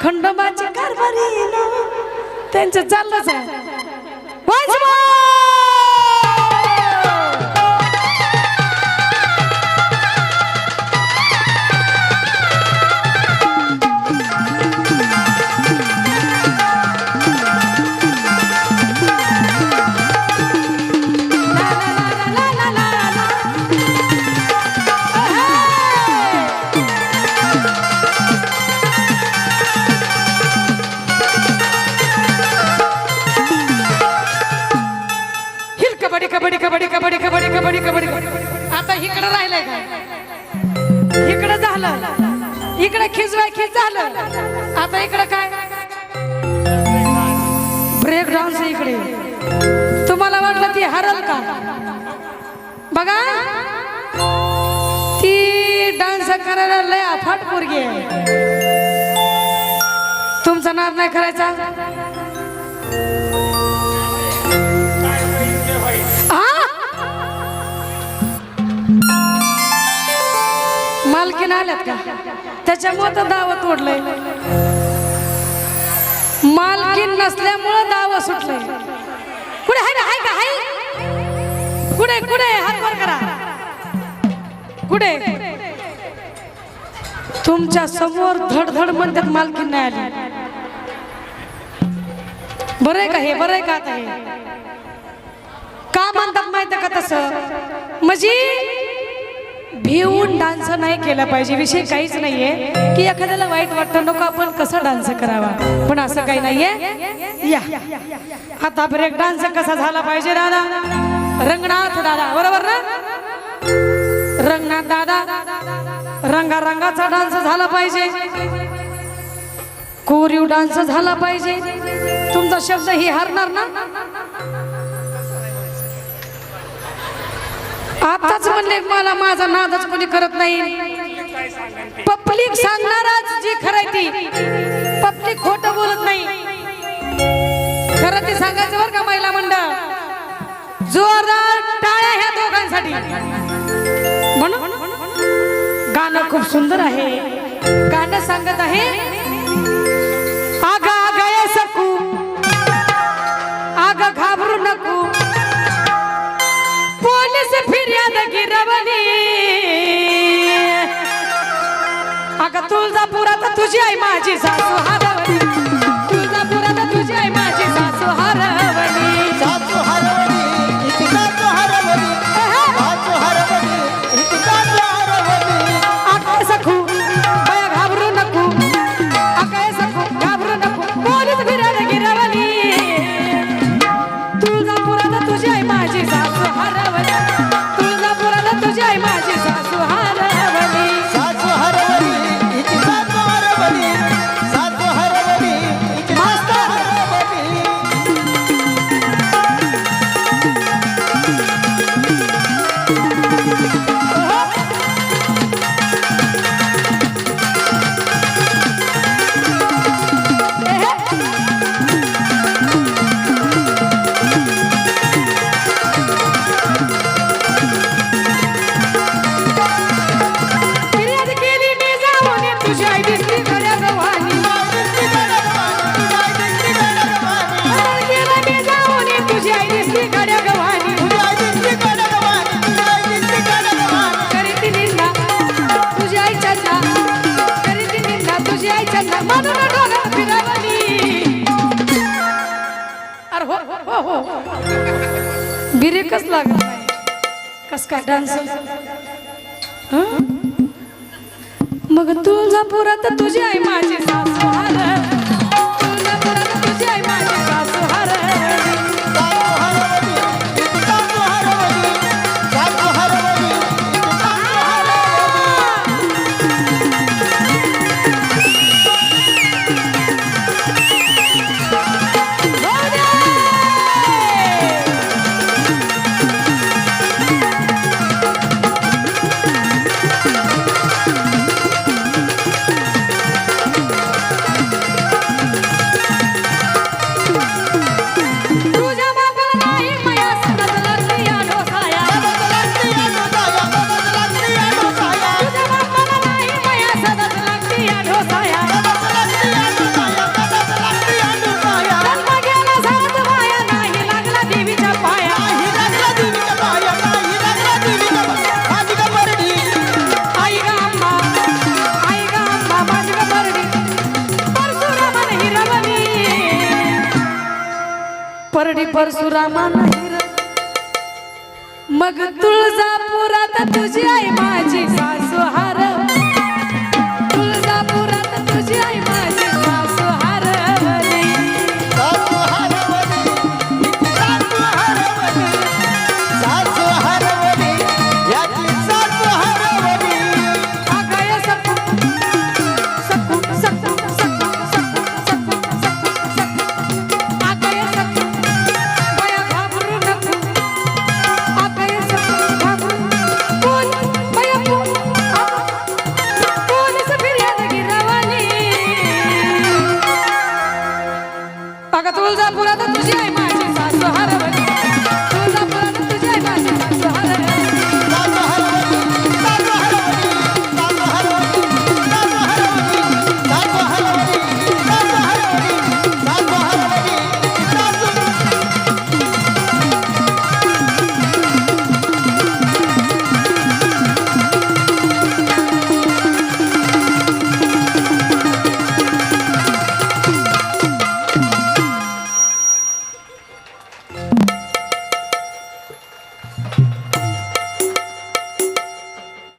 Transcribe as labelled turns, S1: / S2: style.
S1: खंडोबाची कारभारी त्यांचं चाललंच आहे कबड्डी कबड्डी कबड्डी कबड्डी कबड्डी. कबड्डी आता इकडं राहिलंय का? इकडं झालं. इकडं खिजवाय खिज झालं. आता इकडं काय? ब्रेक डान्स इकडे. तुम्हाला वाटलं ती हरल का? बघा. ती डान्स करायला लय अफाट पोरगी आहे. तुमचा नाद नाही करायचा? त्याच्यामुळं तर दावं तोडलंय मालकी नसल्यामुळं दावं सुटलंय. कुठे आहे ना का आहे कुठे कुठे? हात वर करा. कुठे? तुमच्यासमोर धडधड म्हणतात मालकी नाही आली. बरं आहे का हे? बरं आहे का आता हे? का म्हणतात माहिती का तसं? म्हणजे भिवून डान्स नाही केला पाहिजे. विषय काहीच नाहीये. की एखाद्याला वाईट वाटतं नको आपण कसं डान्स करावा? पण असं काही नाहीये. या. आता ब्रेक डान्स कसा झाला पाहिजे दादा? रंगनाथ दादा बरोबर ना? रंगनाथ दादा रंगा रंगाचा डान्स झाला पाहिजे. कोरीव डान्स झाला पाहिजे. तुमचा शब्द ही हरणार ना? आताच म्हणले मला माझा नादच कोणी करत नाही. पब्लिक सांगणाराच जी खरं आहे ती. पब्लिक खोट बोलत नाही. खरं ते सांगायचं बरं का महिला मंडळ? जोरदार टाळ्या ह्या दोघांसाठी. म्हणून गाणं खूप सुंदर आहे. गाणं सांगत आहे आगा अगं तुळजापुरात तुझी आई माझी सासू हरवली तुळजापुरात तुझी आई माझी सासू हरवली निंदा तुझी म्हणून फिरवली. अरे हो हो हो, हो. बिरेकच लागला कस काय डान्स मग तुळजापुरात तुझी आहे माझी कधी परशुरामा नाही मग तुळजापुरात तुझी आई माझी तुळजापुरात तुझी आई माझी सासू